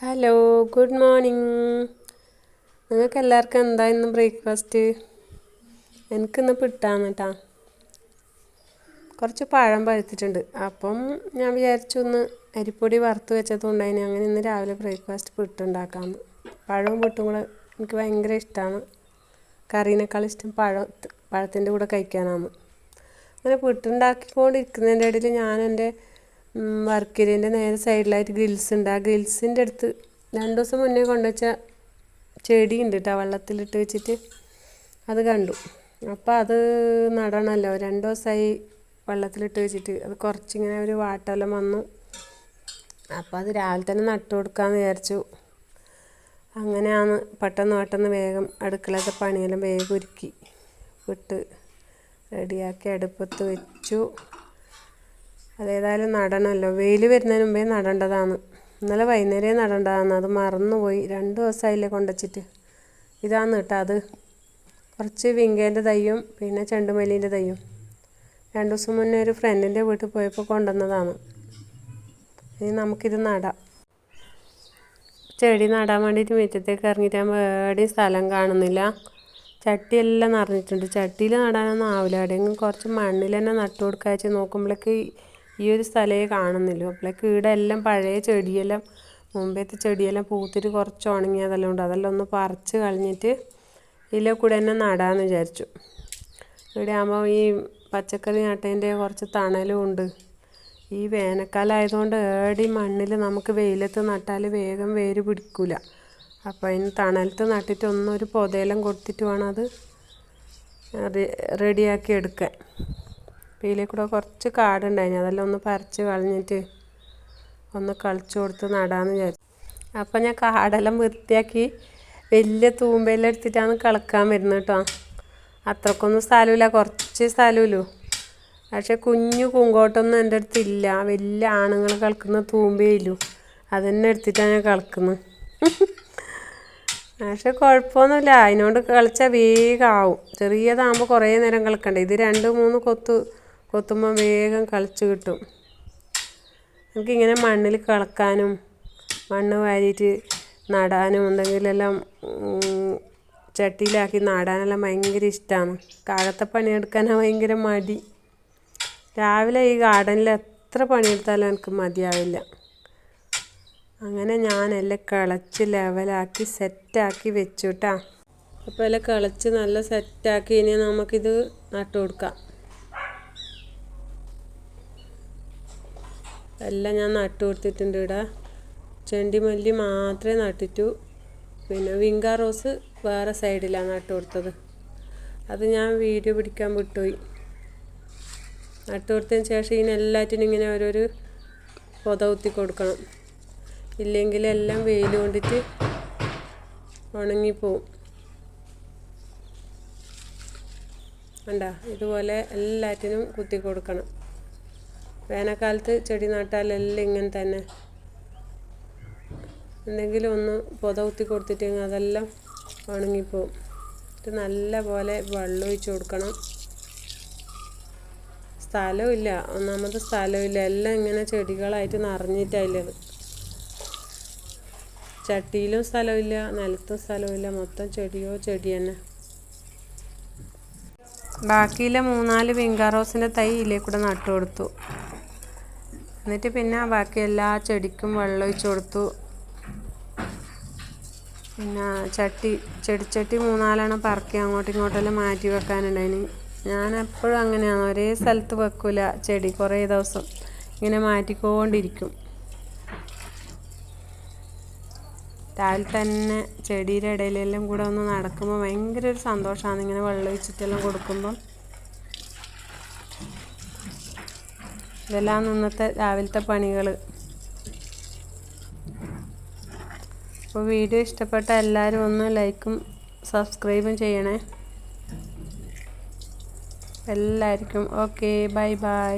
Hello good morning നിങ്ങൾക്ക് എല്ലാവർക്കും എന്താ ഇന്ന് ബ്രേക്ക്ഫാസ്റ്റ് എനിക്കിന്ന് പിട്ടാന്ന് കേട്ടാ കുറച്ച് പഴം പഴുത്തിട്ടുണ്ട്. അപ്പം ഞാൻ വിചാരിച്ചു ഒന്ന് അരിപ്പൊടി വറുത്ത് വെച്ചതുകൊണ്ടായിന് അങ്ങനെ ഇന്ന് രാവിലെ ബ്രേക്ക്ഫാസ്റ്റ് പിട്ടുണ്ടാക്കാമെന്ന് പഴവും പിട്ടും കൂടെ എനിക്ക് ഭയങ്കര ഇഷ്ടമാണ് കറീനേക്കാൾ ഇഷ്ടം പഴം പഴത്തിന്റെ കൂടെ കഴിക്കാനാണ് അങ്ങനെ പിട്ടുണ്ടാക്കിക്കൊണ്ടിരിക്കുന്നതിന്റെ ഇടയിൽ ഞാൻ എന്റെ വർക്കേരിയന്റെ നേരെ സൈഡിലായിട്ട് ഗ്രിൽസ് ഉണ്ട്. ആ ഗ്രിൽസിന്റെ അടുത്ത് രണ്ട് ദിവസം മുന്നേ കൊണ്ടുവച്ച ചെടി ഉണ്ട് കേട്ടോ വെള്ളത്തിലിട്ട് വെച്ചിട്ട് അത് കണ്ടു. അപ്പോൾ അത് നടണമല്ലോ രണ്ട് ദിവസമായി വെള്ളത്തിലിട്ട് വെച്ചിട്ട്. അത് കുറച്ചിങ്ങനെ ഒരു വാട്ടെല്ലാം വന്നു. അപ്പോൾ അത് രാവിലെ തന്നെ നട്ടു കൊടുക്കാമെന്ന് വിചാരിച്ചു. അങ്ങനെയാണ് പെട്ടെന്ന് പെട്ടെന്ന് വേഗം അടുക്കളത്തെ പണിയെല്ലാം വേഗം ഒരുക്കി. വിട്ട് റെഡിയാക്കി അടുപ്പത്ത് വെച്ചു. അതേതായാലും നടണമല്ലോ വെയിൽ വരുന്നതിന് മുമ്പേ നടേണ്ടതാണ്. ഇന്നലെ വൈകുന്നേരം നടേണ്ടതാണ്. അത് മറന്നുപോയി. രണ്ട് ദിവസമായില്ലേ കൊണ്ടുവച്ചിട്ട് ഇതാണ് കേട്ടോ അത്. കുറച്ച് വിങ്കേന്റെ തയ്യും പിന്നെ ചെണ്ടുമല്ലീന്റെ തയ്യും രണ്ട് ദിവസം മുന്നേ ഒരു ഫ്രണ്ടിന്റെ വീട്ടിൽ പോയപ്പോൾ കൊണ്ടുവന്നതാണ്. ഇനി നമുക്കിത് നടാം. ചെടി നടാൻ വേണ്ടിയിട്ട് മുറ്റത്തേക്ക് ഇറങ്ങിയിട്ട് ഞാൻ എവിടെയും സ്ഥലം കാണുന്നില്ല. ചട്ടിയെല്ലാം നിറഞ്ഞിട്ടുണ്ട്. ചട്ടിയിൽ നടാനൊന്നും ആവില്ല. എവിടെയെങ്കിലും കുറച്ച് മണ്ണിൽ തന്നെ നട്ടു കൊടുക്കാച്ച് നോക്കുമ്പോഴേക്ക് ഈ ഒരു സ്ഥലമേ കാണുന്നില്ല. അപ്പോഴേക്ക് ഇവിടെ എല്ലാം പഴയ ചെടിയെല്ലാം മുമ്പത്തെ ചെടിയെല്ലാം പൂത്തിട്ട് കുറച്ച് ഉണങ്ങിയതെല്ലാം ഉണ്ട്. അതെല്ലാം ഒന്ന് പറിച്ച് കളഞ്ഞിട്ട് ഇതിലെ കൂടെ തന്നെ നടാമെന്ന് വിചാരിച്ചു. ഇവിടെ ആകുമ്പോൾ ഈ പച്ചക്കറി നട്ടതിന്റെ കുറച്ച് തണലും ഉണ്ട്. ഈ വേനൽക്കാലമായതുകൊണ്ട് ഏടി മണ്ണിൽ നമുക്ക് വെയിലത്ത് നട്ടാൽ വേഗം വേര് പിടിക്കില്ല അപ്പോൾ അതിന് തണലത്ത് നട്ടിട്ട് ഒന്നൊരു പൊതയെല്ലാം കൊടുത്തിട്ട് വേണം അത് റെഡിയാക്കി എടുക്കാൻ. അപ്പോൾ കൂടെ കുറച്ച് കാടുണ്ടായിരുന്നു. അതെല്ലാം ഒന്ന് പറിച്ച് കളഞ്ഞിട്ട് ഒന്ന് കളിച്ചു കൊടുത്ത് നടാമെന്ന് വിചാരിച്ചു. അപ്പോൾ ഞാൻ കാടെല്ലാം വൃത്തിയാക്കി വലിയ തൂമ്പയെല്ലാം എടുത്തിട്ടാണ് കളിക്കാൻ വരുന്നത് കേട്ടോ. അത്രക്കൊന്നും സ്ഥലമില്ല. കുറച്ച് സ്ഥലമുള്ളൂ പക്ഷേ കുഞ്ഞു പൂങ്കോട്ടൊന്നും എന്റെ അടുത്തില്ല വലിയ ആണുങ്ങൾ കളിക്കുന്ന തൂമ്പയില്ലു അത് അതന്നെ എടുത്തിട്ടാണ് ഞാൻ കളിക്കുന്നത്. പക്ഷെ കുഴപ്പമൊന്നുമില്ല. അതിനോട് കളിച്ചാൽ വേഗം ആവും. ചെറിയതാകുമ്പോൾ കുറേ നേരം കളിക്കണ്ടേ? ഇത് രണ്ട് മൂന്ന് കൊത്ത് കൊത്തുമ്പോൾ വേഗം കളിച്ച് കിട്ടും. എനിക്കിങ്ങനെ മണ്ണിൽ കളക്കാനും മണ്ണ് വാരിയിട്ട് നടാനും എന്തെങ്കിലെല്ലാം ചട്ടിയിലാക്കി നടാനെല്ലാം ഭയങ്കര ഇഷ്ടമാണ് കാലത്തെ പണിയെടുക്കാനാണ് ഭയങ്കര മടി. രാവിലെ ഈ ഗാർഡനിൽ എത്ര പണിയെടുത്താലും എനിക്ക് മതിയാവില്ല. അങ്ങനെ ഞാൻ എല്ലാം കിളച്ച് ലെവലാക്കി സെറ്റാക്കി വെച്ചു കേട്ടോ അപ്പോൾ എല്ലാം കിളച്ച് നല്ല സെറ്റാക്കി ഇനി നമുക്കിത് നട്ടു കൊടുക്കാം എല്ലാം ഞാൻ നട്ടു കൊടുത്തിട്ടുണ്ട് ഇവിടെ. ചെണ്ടിമല്ലി മാത്രമേ നട്ടിട്ടു. പിന്നെ വിങ്കാ റോസ് വേറെ സൈഡിലാണ് നട്ടു കൊടുത്തത്. അത് ഞാൻ വീഡിയോ പിടിക്കാൻ വിട്ടുപോയി. നട്ടു കൊടുത്തതിന് ശേഷം ഇതിനെല്ലാറ്റിനും ഇങ്ങനെ ഓരോരു പൊത കുത്തി കൊടുക്കണം. ഇല്ലെങ്കിൽ എല്ലാം വെയിൽ കൊണ്ടിട്ട് ഉണങ്ങിപ്പോവും. വേണ്ട ഇതുപോലെ എല്ലാറ്റിനും കുത്തി കൊടുക്കണം. വേനൽക്കാലത്ത് ചെടി നട്ടാലെല്ലാം ഇങ്ങനെ തന്നെ. എന്തെങ്കിലും ഒന്ന് പൊത കുത്തി കൊടുത്തിട്ടെങ്കിൽ അതെല്ലാം ഉണങ്ങിപ്പോവും. ഇത് നല്ല പോലെ വെള്ളം ഒഴിച്ചു കൊടുക്കണം. സ്ഥലമില്ല ഒന്നാമത് സ്ഥലമില്ല എല്ലാം ഇങ്ങനെ ചെടികളായിട്ട് നിറഞ്ഞിട്ടായില്ലത് ചട്ടിയിലും സ്ഥലമില്ല നിലത്തും സ്ഥലമില്ല മൊത്തം ചെടിയോ ചെടി തന്നെ. ബാക്കിയിലെ മൂന്നാൽ വിങ്കാറോസിന്റെ തൈ ഇല്ലേ കൂടെ നട്ടു കൊടുത്തു എന്നിട്ട് പിന്നെ ബാക്കി എല്ലാ ചെടിക്കും വെള്ളം ഒഴിച്ച് കൊടുത്തു. പിന്നെ ചട്ടി ചെടിച്ചട്ടി മൂന്നാലെണ്ണം പറക്കി അങ്ങോട്ടും ഇങ്ങോട്ടെല്ലാം മാറ്റി വെക്കാനുണ്ടായിന്. ഞാൻ എപ്പോഴും അങ്ങനെയാണ്. ഒരേ സ്ഥലത്ത് വെക്കില്ല ചെടി കുറേ ദിവസം ഇങ്ങനെ മാറ്റിക്കൊണ്ടിരിക്കും. രാവിലെ തന്നെ ചെടിയുടെ ഇടയിലെല്ലാം കൂടെ ഒന്ന് നടക്കുമ്പോൾ ഭയങ്കര ഒരു സന്തോഷമാണ്. ഇങ്ങനെ വെള്ളം ഒഴിച്ചിട്ടെല്ലാം കൊടുക്കുമ്പം. ഇതെല്ലാം ഇന്നത്തെ രാവിലത്തെ പണികൾ അപ്പോൾ വീഡിയോ ഇഷ്ടപ്പെട്ട എല്ലാവരും ഒന്ന് ലൈക്കും സബ്സ്ക്രൈബും ചെയ്യണേ. എല്ലാവർക്കും ഓക്കെ ബൈ ബൈ.